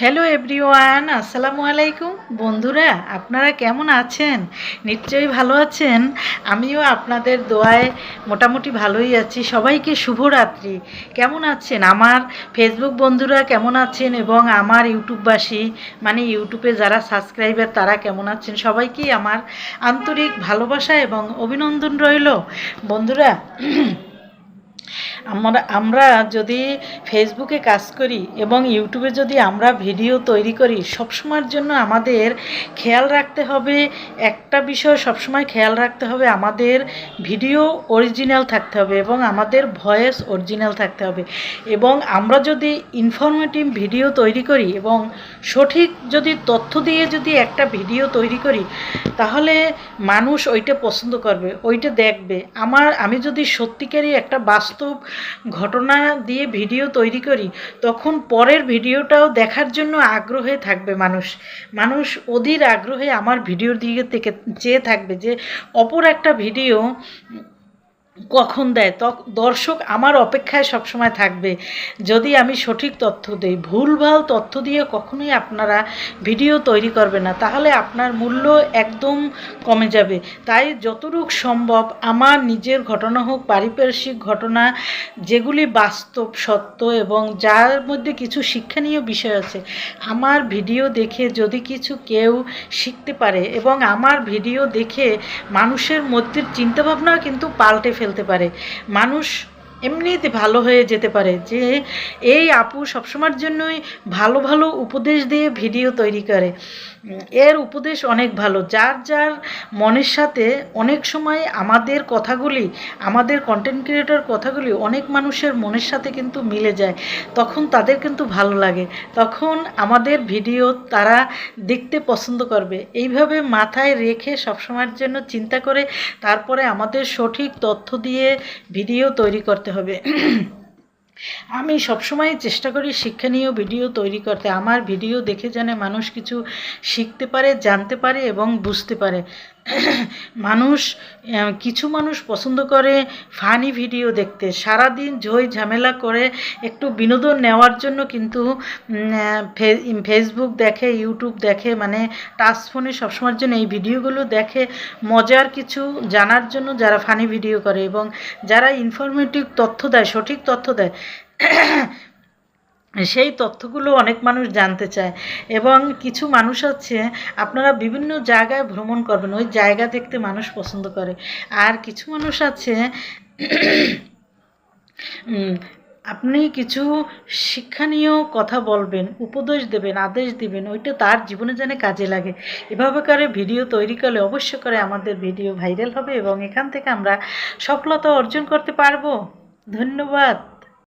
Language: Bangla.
হ্যালো এভরিওয়ান আসসালামু আলাইকুম। বন্ধুরা, আপনারা কেমন আছেন? নিশ্চয়ই ভালো আছেন। আমিও আপনাদের দোয়ায় মোটামুটি ভালোই আছি। সবাইকে শুভরাত্রি। কেমন আছেন? আমার ফেসবুক বন্ধুরা কেমন আছেন? এবং আমার ইউটিউববাসী মানে ইউটিউবে যারা সাবস্ক্রাইবার, তারা কেমন আছেন? সবাইকেই আমার আন্তরিক ভালোবাসা এবং অভিনন্দন রইল। বন্ধুরা আমরা আমরা যদি ফেসবুকে কাজ করি এবং ইউটিউবে যদি আমরা ভিডিও তৈরি করি, সবসময়ের জন্য আমাদের খেয়াল রাখতে হবে, একটা বিষয় সবসময় খেয়াল রাখতে হবে, আমাদের ভিডিও অরিজিনাল থাকতে হবে এবং আমাদের ভয়েস অরিজিনাল থাকতে হবে। এবং আমরা যদি ইনফরমেটিভ ভিডিও তৈরি করি এবং সঠিক যদি তথ্য দিয়ে যদি একটা ভিডিও তৈরি করি, তাহলে মানুষ ওইটা পছন্দ করবে, ওইটা দেখবে। আমার, আমি যদি সত্যিকারই একটা বাস্তব ঘটনা দিয়ে ভিডিও তৈরি করি, তখন পরের ভিডিওটাও দেখার জন্য আগ্রহে থাকবে মানুষ। মানুষ অধীর আগ্রহে আমার ভিডিওর দিকে থেকে চেয়ে থাকবে যে, অপর একটা ভিডিও কখন দেয়? দর্শক আমার অপেক্ষায় সবসময় থাকবে। যদি আমি সঠিক তথ্য দিই, ভুলভাল তথ্য দিয়ে কখনোই আপনারা ভিডিও তৈরি করবে না। তাহলে আপনার মূল্য একদম কমে যাবে। তাই যতটুক সম্ভব আমার নিজের ঘটনা হোক, পারিপার্শ্বিক ঘটনা, যেগুলি বাস্তব, সত্য এবং যার মধ্যে কিছু শিক্ষণীয় বিষয় আছে, আমার ভিডিও দেখে যদি কিছু কেউ শিখতে পারে এবং আমার ভিডিও দেখে মানুষের মধ্যে চিন্তাভাবনা কিন্তু পাল্টে ফেলতে পারে। মানুষ এমনিতে ভালো হয়ে যেতে পারে যে এই আপু সবসময়ের জন্যই ভালো ভালো উপদেশ দিয়ে ভিডিও তৈরি করে। এর উপদেশ অনেক ভালো। যার যার মনের সাথে অনেক সময় আমাদের কথাগুলি, আমাদের কন্টেন্ট ক্রিয়েটর কথাগুলি অনেক মানুষের মনের সাথে কিন্তু মিলে যায়। তখন তাদের কিন্তু ভালো লাগে। তখন আমাদের ভিডিও তারা দেখতে পছন্দ করবে। এইভাবে মাথায় রেখে সবসময়ের জন্য চিন্তা করে তারপরে আমাদের সঠিক তথ্য দিয়ে ভিডিও তৈরি করতে হবে। আমি সবসময় চেষ্টা করি শিক্ষণীয় ভিডিও তৈরি করতে। আমার ভিডিও দেখে জানে মানুষ কিছু শিখতে পারে, জানতে পারে এবং বুঝতে পারে। মানুষ কিছু মানুষ পছন্দ করে ফানি ভিডিও দেখতে। সারাদিন ঝই ঝামেলা করে একটু বিনোদন নেওয়ার জন্য কিন্তু ফেসবুক দেখে ইউটিউব দেখে মানে টাচ ফোনে সবসময়ের জন্য এই ভিডিওগুলো দেখে মজার কিছু জানার জন্য যারা ফানি ভিডিও করে এবং যারা ইনফরমেটিভ তথ্য দেয়, সঠিক তথ্য দেয় সেই তথ্যগুলো অনেক মানুষ জানতে চায় এবং কিছু মানুষ আছে, আপনারা বিভিন্ন জায়গায় ভ্রমণ করবেন, ওই জায়গা দেখতে মানুষ পছন্দ করে। আর কিছু মানুষ আছে আপনি কিছু শিক্ষণীয় কথা বলবেন, উপদেশ দেবেন, আদেশ দিবেন, ওইটা তার জীবনে যেন কাজে লাগে। এভাবে করে ভিডিও তৈরি করলে অবশ্য করে আমাদের ভিডিও ভাইরাল হবে এবং এখান থেকে আমরা সফলতা অর্জন করতে পারব। ধন্যবাদ।